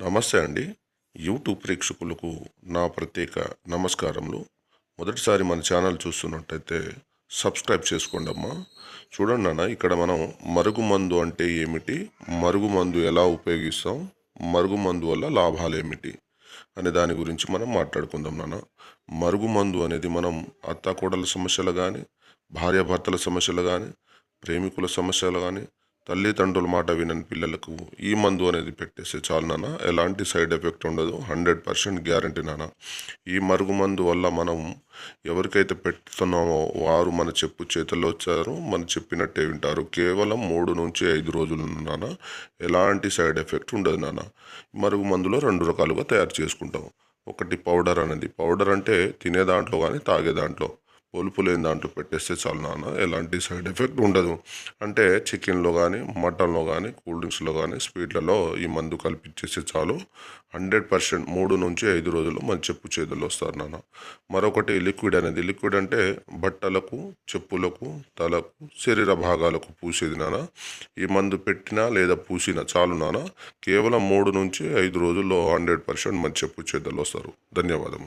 నమస్తే అండి. యూట్యూబ్ ప్రేక్షకులకు నా ప్రత్యేక నమస్కారములు. మొదటిసారి మన ఛానల్ చూస్తున్నట్టయితే సబ్స్క్రైబ్ చేసుకోండి అమ్మా. చూడండి అన్న ఇక్కడ మనం మరుగుమందు అంటే ఏమిటి? మరుగుమందు ఎలా ఉపయోగిస్తాం? మరుగుమందు వల్ల లాభాలు ఏమిటి? అనే దాని గురించి మనం మాట్లాడుకుందాం నాన్న. మరుగుమందు అనేది మనం అత్తాకోడల సమస్యలు కానీ భార్యాభర్తల సమస్యలు కానీ ప్రేమికుల సమస్యలు కానీ తల్లిదండ్రుల మాట వినని పిల్లలకు ఈ మందు అనేది పెట్టేస్తే చాలు నాన్న. ఎలాంటి సైడ్ ఎఫెక్ట్ ఉండదు. హండ్రెడ్ పర్సెంట్ గ్యారంటీ నాన్న. ఈ మరుగు మందు వల్ల మనం ఎవరికైతే పెడుతున్నామో వారు మన చెప్పు చేతుల్లో వచ్చారు మన చెప్పినట్టే వింటారు. కేవలం మూడు నుంచి ఐదు రోజులు నాన్న. ఎలాంటి సైడ్ ఎఫెక్ట్ ఉండదు నాన్న. మరుగు మందులో రెండు రకాలుగా తయారు చేసుకుంటాం. ఒకటి పౌడర్ అనేది. పౌడర్ అంటే తినే దాంట్లో కానీ తాగే దాంట్లో. పొలుపు లేని దాంట్లో పెట్టేస్తే చాలు నాన్న ఎలాంటి సైడ్ ఎఫెక్ట్ ఉండదు. అంటే చికెన్లో కానీ మటన్లో కానీ కూల్ డ్రింక్స్లో కానీ స్వీట్లలో ఈ మందు కల్పించేస్తే చాలు. హండ్రెడ్ పర్సెంట్ మూడు నుంచి ఐదు రోజులు మన చెప్పు చేతుల్లో వస్తారు నాన్న. మరొకటి లిక్విడ్ అనేది లిక్విడ్ అంటే బట్టలకు చెప్పులకు తలకు శరీర భాగాలకు పూసేది నాన్న. ఈ మందు పెట్టినా లేదా పూసినా చాలు నాన్న. కేవలం మూడు నుంచి ఐదు రోజుల్లో హండ్రెడ్ పర్సెంట్ మన చెప్పు చేతుల్లో వస్తారు. ధన్యవాదం